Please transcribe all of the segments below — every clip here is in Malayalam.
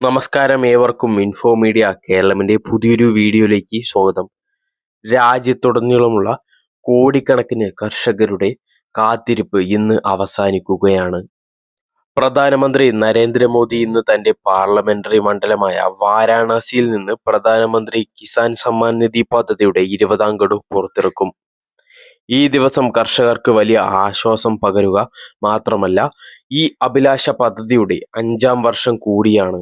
നമസ്കാരം ഏവർക്കും ഇൻഫോ മീഡിയ കേരളമിന്റെ പുതിയൊരു വീഡിയോയിലേക്ക് സ്വാഗതം. രാജ്യത്തുടനീളമുള്ള കോടിക്കണക്കിന് കർഷകരുടെ കാത്തിരിപ്പ് ഇന്ന് അവസാനിക്കുകയാണ്. പ്രധാനമന്ത്രി നരേന്ദ്രമോദി ഇന്ന് തന്റെ പാർലമെന്ററി മണ്ഡലമായ വാരാണസിയിൽ നിന്ന് പ്രധാനമന്ത്രി കിസാൻ സമ്മാൻ നിധി പദ്ധതിയുടെ ഇരുപതാം ഗഡു പുറത്തിറക്കും. ഈ ദിവസം കർഷകർക്ക് വലിയ ആശ്വാസം പകരുക മാത്രമല്ല ഈ അഭിലാഷ പദ്ധതിയുടെ അഞ്ചാം വർഷം കൂടിയാണ്.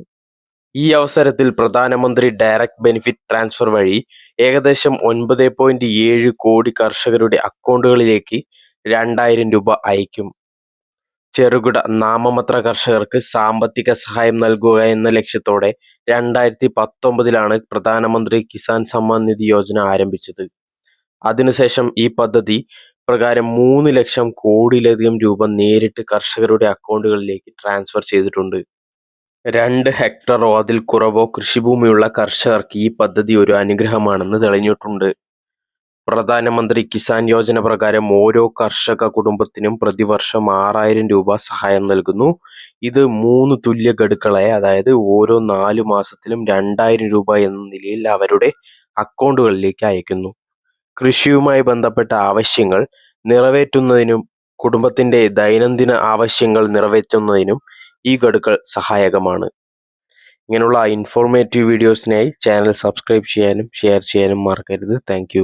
ഈ അവസരത്തിൽ പ്രധാനമന്ത്രി ഡയറക്റ്റ് ബെനിഫിറ്റ് ട്രാൻസ്ഫർ വഴി ഏകദേശം ഒൻപത് പോയിന്റ് ഏഴ് കോടി കർഷകരുടെ അക്കൗണ്ടുകളിലേക്ക് രണ്ടായിരം രൂപ അയക്കും. ചെറുകിട നാമമത്ര കർഷകർക്ക് സാമ്പത്തിക സഹായം നൽകുക എന്ന ലക്ഷ്യത്തോടെ രണ്ടായിരത്തി പത്തൊമ്പതിലാണ് പ്രധാനമന്ത്രി കിസാൻ സമ്മാൻ നിധി യോജന ആരംഭിച്ചത്. അതിനുശേഷം ഈ പദ്ധതി പ്രകാരം മൂന്ന് ലക്ഷം കോടിയിലധികം രൂപ നേരിട്ട് കർഷകരുടെ അക്കൗണ്ടുകളിലേക്ക് ട്രാൻസ്ഫർ ചെയ്തിട്ടുണ്ട്. രണ്ട് ഹെക്ടറോ അതിൽ കുറവോ കൃഷിഭൂമിയുള്ള കർഷകർക്ക് ഈ പദ്ധതി ഒരു അനുഗ്രഹമാണെന്ന് തെളിഞ്ഞിട്ടുണ്ട്. പ്രധാനമന്ത്രി കിസാൻ യോജന പ്രകാരം ഓരോ കർഷക കുടുംബത്തിനും പ്രതിവർഷം ആറായിരം രൂപ സഹായം നൽകുന്നു. ഇത് മൂന്ന് തുല്യ ഗഡുക്കളായി അതായത് ഓരോ നാലു മാസത്തിലും രണ്ടായിരം രൂപ എന്ന നിലയിൽ അവരുടെ അക്കൗണ്ടുകളിലേക്ക് അയക്കുന്നു. കൃഷിയുമായി ബന്ധപ്പെട്ട ആവശ്യങ്ങൾ നിറവേറ്റുന്നതിനും കുടുംബത്തിന്റെ ദൈനംദിന ആവശ്യങ്ങൾ നിറവേറ്റുന്നതിനും ഈ ഗഡുക്കൾ സഹായകമാണ്. ഇങ്ങനെയുള്ള ഇൻഫോർമേറ്റീവ് വീഡിയോസിനായി ചാനൽ സബ്സ്ക്രൈബ് ചെയ്യാനും ഷെയർ ചെയ്യാനും മറക്കരുത്. താങ്ക്